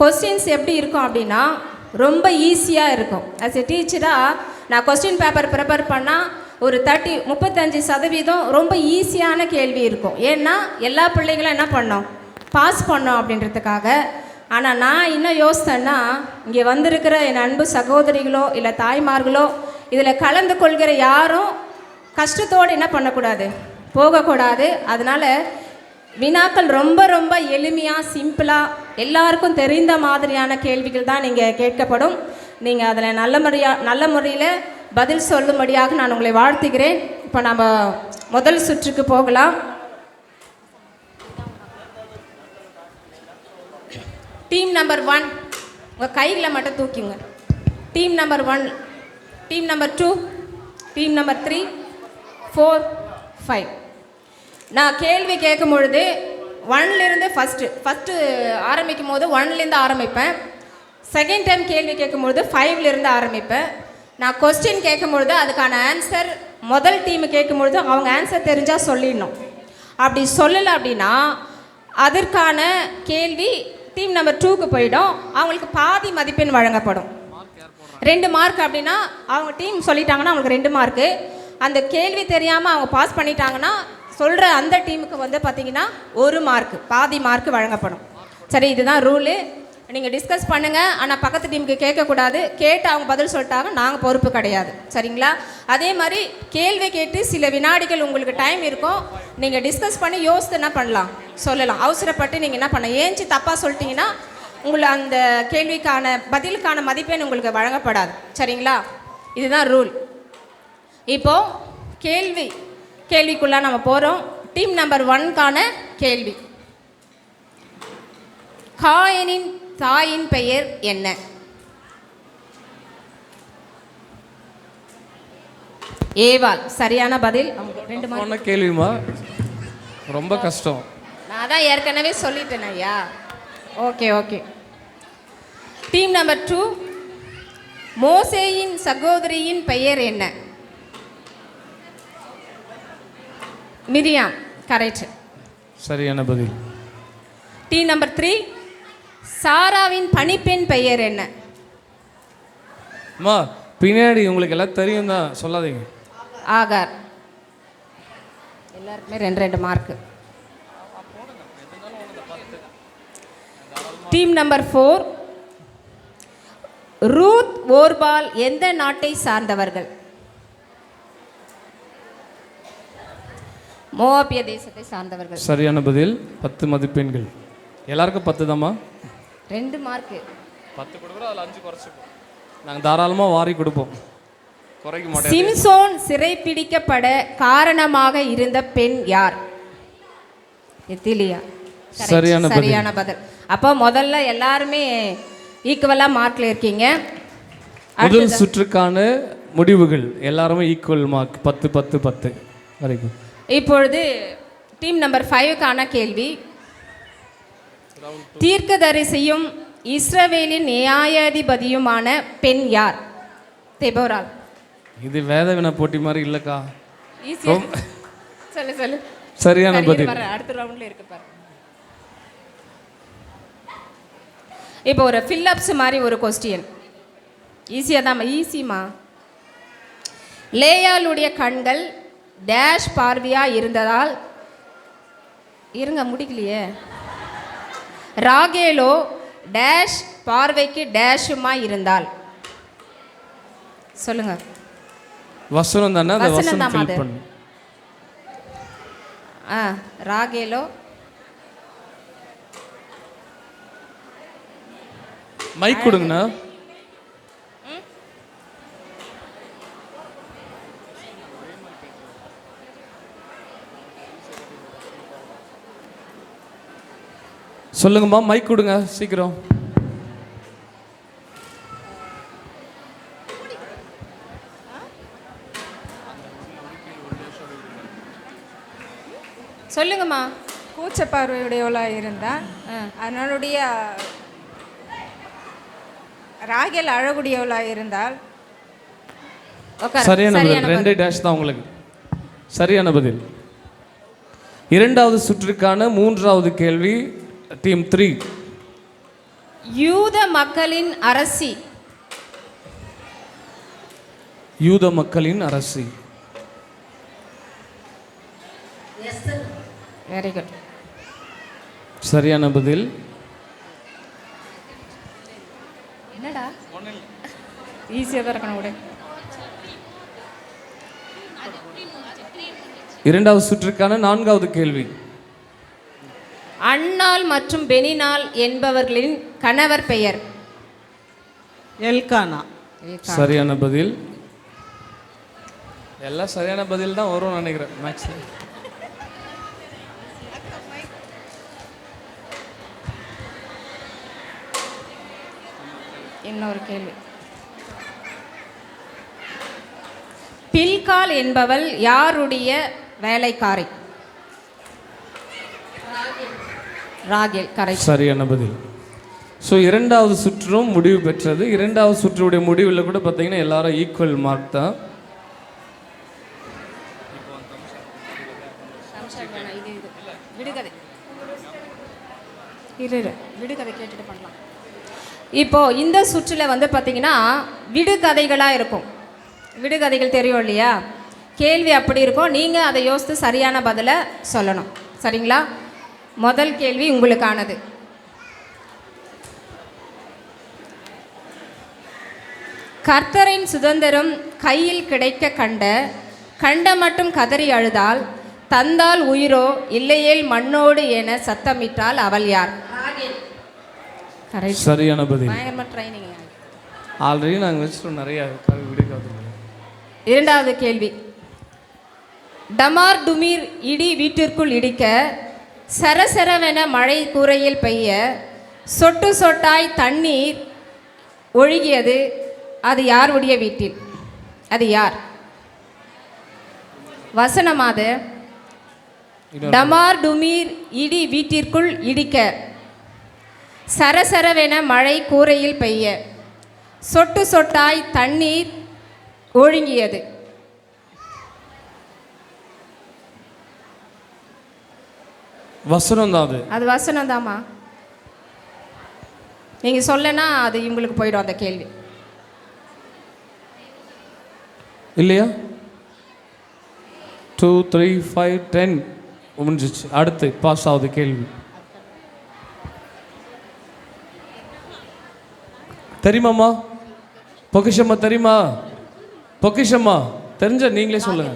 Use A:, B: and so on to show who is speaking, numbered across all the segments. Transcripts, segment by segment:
A: Questions எப்படி இருக்கும் அப்படின்னா ரொம்ப ஈஸியாக இருக்கும். ஆஸ் எ டீச்சராக நான் கொஸ்டின் பேப்பர் ப்ரிப்பேர் பண்ணால் ஒரு தேர்ட்டி முப்பத்தஞ்சு சதவீதம் ரொம்ப ஈஸியான கேள்வி இருக்கும். ஏன்னா எல்லா பிள்ளைங்களும் என்ன பண்ணோம்? பாஸ் பண்ணோம் அப்படின்றதுக்காக. ஆனால் நான் இன்னும் யோசித்தேன்னா இங்கே வந்திருக்கிற என் அன்பு சகோதரிகளோ இல்லை தாய்மார்களோ இதில் கலந்து கொள்கிற யாரும் கஷ்டத்தோடு என்ன பண்ணக்கூடாது? போகக்கூடாது. அதனால் வினாக்கள் ரொம்ப ரொம்ப எளிமையாக சிம்பிளாக எல்லாருக்கும் தெரிந்த மாதிரியான கேள்விகள் தான் நீங்கள் கேட்கப்படும். நீங்கள் அதில் நல்ல முறையாக நல்ல முறையில் பதில் சொல்லும்படியாக நான் உங்களை வாழ்த்துகிறேன். இப்போ நம்ம முதல் சுற்றுக்கு போகலாம். டீம் நம்பர் ஒன் உங்கள் கைகளை மட்டும் தூக்கிங்க. Team number one team number two team number three four five நான் கேள்வி கேட்கும் பொழுது ஒன்லேருந்து ஃபஸ்ட்டு ஃபஸ்ட்டு ஆரம்பிக்கும் போது ஒன்லேருந்து ஆரம்பிப்பேன். செகண்ட் டைம் கேள்வி கேட்கும்பொழுது ஃபைவ்லேருந்து ஆரம்பிப்பேன். நான் கொஸ்டின் கேட்கும்பொழுது அதுக்கான ஆன்சர் முதல் டீம் கேட்கும்பொழுது அவங்க ஆன்சர் தெரிஞ்சால் சொல்லிடணும். அப்படி சொல்லலை அப்படின்னா அதற்கான கேள்வி டீம் நம்பர் டூக்கு போயிடும். அவங்களுக்கு பாதி மதிப்பெண் வழங்கப்படும். ரெண்டு மார்க் அப்படின்னா அவங்க டீம் சொல்லிட்டாங்கன்னா அவங்களுக்கு ரெண்டு மார்க்கு அந்த கேள்வி தெரியாமல் அவங்க பாஸ் பண்ணிட்டாங்கன்னா சொல்கிற அந்த டீமுக்கு வந்து பார்த்தீங்கன்னா ஒரு மார்க் பாதி மார்க் வழங்கப்படும். சரி இதுதான் ரூலு நீங்கள் டிஸ்கஸ் பண்ணுங்கள் ஆனால் பக்கத்து டீமுக்கு கேட்கக்கூடாது. கேட்டு அவங்க பதில் சொல்லிட்டாங்க. நாங்கள் பொறுப்பு கிடையாது. சரிங்களா? அதே மாதிரி கேள்வி கேட்டு சில வினாடிகள் உங்களுக்கு டைம் இருக்கும். நீங்கள் டிஸ்கஸ் பண்ணி யோசித்து என்ன பண்ணலாம். சொல்லலாம். அவசரப்பட்டு நீங்கள் என்ன பண்ண ஏஞ்சி தப்பாக சொல்லிட்டீங்கன்னா உங்களை அந்த கேள்விக்கான பதிலுக்கான மதிப்பெண் உங்களுக்கு வழங்கப்படாது. சரிங்களா? இதுதான் ரூல் இப்போது கேள்வி. கேள்விக்குள்ளே நம்ம போகிறோம் டீம் நம்பர் ஒன்கான கேள்வி. காயனின் தாயின் பெயர் என்ன? ஏவாள் சரியான பதில். ரெண்டு
B: போன கேள்விமா ரொம்ப கஷ்டம்.
A: நான் தான் ஏற்கனவே சொல்லிட்டேன் ஐயா. Okay okay. Team number two மோசேயின் சகோதரியின் பெயர் என்ன? மிரியாம் கரெக்ட்
B: சரியான பதில்.
A: டீம் நம்பர் த்ரீ சாராவின் பணிப்பெண் பெயர் என்ன?
B: அம்மா பின்னாடி உங்களுக்கு எல்லாம் தெரியும் தான் சொல்லாதீங்க.
A: ஆகார். எல்லாருக்குமே ரெண்டு ரெண்டு mark team number four Ruth Orpah எந்த நாட்டை சார்ந்தவர்கள்? மோவாபிய தேசத்தை சார்ந்தவர்கள்.
B: சரியான பதில் பத்து மதிப்பெண்கள். எல்லாருக்கும் பத்து தாம்மா?
A: ரெண்டு மார்க்கு
B: பத்து கொடுக்குறோம் அதில் அஞ்சு குறைச்சிப்போம். நாங்கள் தாராளமாக வாரி கொடுப்போம். குறைக்க மாட்டேன்.
A: சிம்சோன் சிறைப்பிடிக்கப்பட காரணமாக இருந்த பெண் யார்? எத்திலியா.
B: சரியான.
A: சரியான பதில். அப்போ முதல்ல எல்லாருமே ஈக்குவலாக மார்க்ல இருக்கீங்க.
B: முதல் சுற்றுக்கான முடிவுகள். எல்லாருமே ஈக்குவல் மார்க் பத்து பத்து பத்து. வரைக்கும்.
A: இப்பொழுது டீம் நம்பர் ஃபைவுக்கான கேள்வி. தீர்க்கதரிசியும் இஸ்ரவேலின் நியாயாதிபதியுமான பெண் யார்? தெபோரால்
B: இது வேத வினா போட்டி மாதிரி இல்லைக்கா.
A: சொல்லு சொல்லு.
B: சரியான பதில்.
A: அடுத்த ரவுண்ட்ல இருக்கு பாரு. இப்போ ஒரு ஃபில்லப்ஸ் மாதிரி ஒரு கொஸ்டின் ஈஸியாக தான் ஈஸிமா லேயாளுடைய கண்கள் டேஷ் பார்வையாக இருந்ததால் இருங்க முடிக்கலையே. ராகேலோ டேஷ் பார்வைக்கு டேஷுமா இருந்தால். சொல்லுங்க.
B: வசனம் தானே? அந்த
A: வசனம்
B: ஃபில். பண்ணு.
A: ஆ ராகேலோ.
B: மைக் கொடுங்கண்ணா. சொல்லுங்கம்மா மைக் கொடுங்க சீக்கிரம்.
A: சொல்லுங்கம்மா.
C: கூச்ச பார்வையுடையவளாக இருந்தால் அதனுடைய ராகேல் அழகுடையவளாக இருந்தால்.
B: சரியான பதில். ரெண்டே டேஷ் தான் உங்களுக்கு. சரியான பதில். இரண்டாவது சுற்றுக்கான மூன்றாவது கேள்வி. டீம் த்ரீ
A: யூத மக்களின் அரசி.
B: யூத மக்களின் அரசி.
A: வெரி குட்
B: சரியான பதில்.
A: என்னடா? ஈஸியாக தான் இருக்கணும் விட.
B: இரண்டாவது சுற்றுக்கான நான்காவது கேள்வி.
A: அன்னாள் மற்றும் பெனினால் என்பவர்களின் கணவர் பெயர்.
D: எல்கானா.
B: சரியான பதில். எல்லாம் சரியான பதில் தான் வரும்னு நினைக்கிறேன் மேக்ஸ்
A: இன்னொரு கேள்வி. பில்கால் என்பவள் யாருடைய வேலைக்காரி? ராகேல் கரெக்ட்
B: சரியான பதில்? ஸோ இரண்டாவது சுற்றும் முடிவு பெற்றது. இரண்டாவது சுற்றுடைய முடிவில் கூட பார்த்தீங்கன்னா எல்லாரும் ஈக்குவல் மார்க் தான்.
A: விடுகதை. கேட்டுட்டு பண்ணலாம். இப்போ இந்த சுற்றில் வந்து பார்த்தீங்கன்னா விடுகதைகளாக இருக்கும். விடுகதைகள் தெரியும் இல்லையா? கேள்வி அப்படி இருக்கும். நீங்கள் அதை யோசித்து சரியான பதிலை சொல்லணும். சரிங்களா? முதல் கேள்வி உங்களுக்கானது. கர்த்தரின் சுதந்திரம் கையில் கிடைக்க கண்ட கண்ட மட்டும் கதறி அழுதால் தந்தால் உயிரோ இல்லையேல் மண்ணோடு என சத்தமிட்டால் அவள் யார்? கரெக்ட்
B: சரியான பதில்
A: பயங்கரமாக ட்ரைனிங்
B: ஆல்ரெடி நாங்கள் வச்சுட்டோம் நிறைய விடுக்காது
A: இரண்டாவது கேள்வி. டமார் டுமீர் இடி வீட்டிற்குள் இடிக்க சரசரவென மழை கூரையில் பெய்ய சொட்டு சொட்டாய் தண்ணீர் ஒழுகியது. அது யாருடைய வீட்டில்? அது யார்? வசனமாது டமார் டுமீர் இடி வீட்டிற்குள் இடிக்க. சரசரவென மழை கூரையில் பெய்ய. சொட்டு சொட்டாய் தண்ணீர் ஒழுங்கியது
B: வசனம் தான் அது
A: அது வசனம் தாம்மா நீங்கள் சொல்லனா அது இவங்களுக்கு போயிடும் அந்த கேள்வி.
B: இல்லையா? டூ த்ரீ ஃபைவ் டென் முடிஞ்சிச்சு. அடுத்து பாஸ் ஆகுது கேள்வி. தெரியுமாம்மா? பொக்கிஷம்மா தெரியுமா? பொக்கிஷம்மா. தெரிஞ்ச நீங்களே சொல்லுங்க.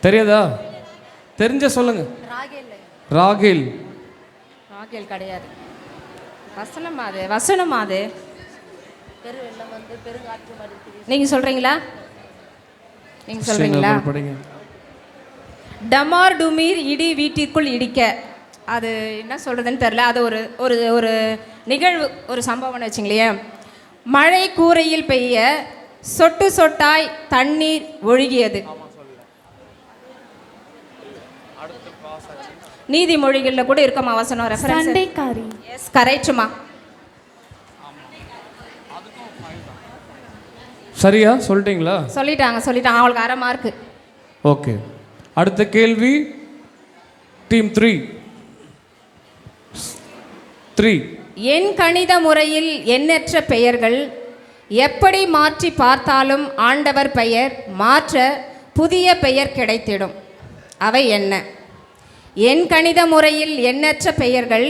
B: தெரியாதா? தெரிஞ்ச சொல்லுங்க. ராகேல்.
A: ராகேல். கிடையாது. வசனமா அது வசனமா அது. நீங்கள் சொல்கிறீங்களா நீங்கள் சொல்கிறீங்களா
B: ஸ்ரீநகர் படிங்க.
A: டமார் டுமீர் இடி வீட்டிற்குள் இடிக்க. அது என்ன சொல்கிறதுன்னு தெரில அது ஒரு ஒரு ஒரு நிகழ்வு ஒரு சம்பவம்னு வச்சுங்களேன். மழை கூரையில் பெய்ய சொட்டு சொட்டாய் தண்ணீர் ஒழுகியது. நீதிமொழிகளில் கூட இருக்கமா வசனம் ரெஃபரன்ஸ்
E: சண்டைக்காரி.
A: எஸ் கரெக்டுமா
B: சரியா? சொல்லிட்டீங்களா?
A: சொல்லிட்டாங்க சொல்லிட்டாங்க. அவளுக்கு அரை மார்க்கு
B: ஓகே அடுத்த கேள்வி. டீம் த்ரீ த்ரீ
A: என் கணித முறையில் எண்ணற்ற பெயர்கள் எப்படி மாற்றி பார்த்தாலும் ஆண்டவர் பெயர் மாற்ற புதிய பெயர் கிடைத்திடும். அவை என்ன? என் கணித முறையில் எண்ணற்ற பெயர்கள்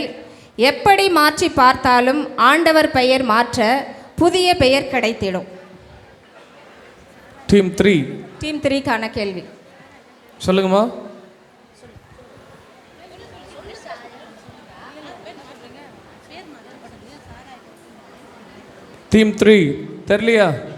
A: எப்படி மாற்றி பார்த்தாலும் ஆண்டவர் பெயர் மாற்ற புதிய பெயர் கிடைத்திடும்.
B: டீம் த்ரீ
A: டீம் த்ரீக்கான கேள்வி.
B: சொல்லுங்கம்மா. டீம் த்ரீ தெரியலையா?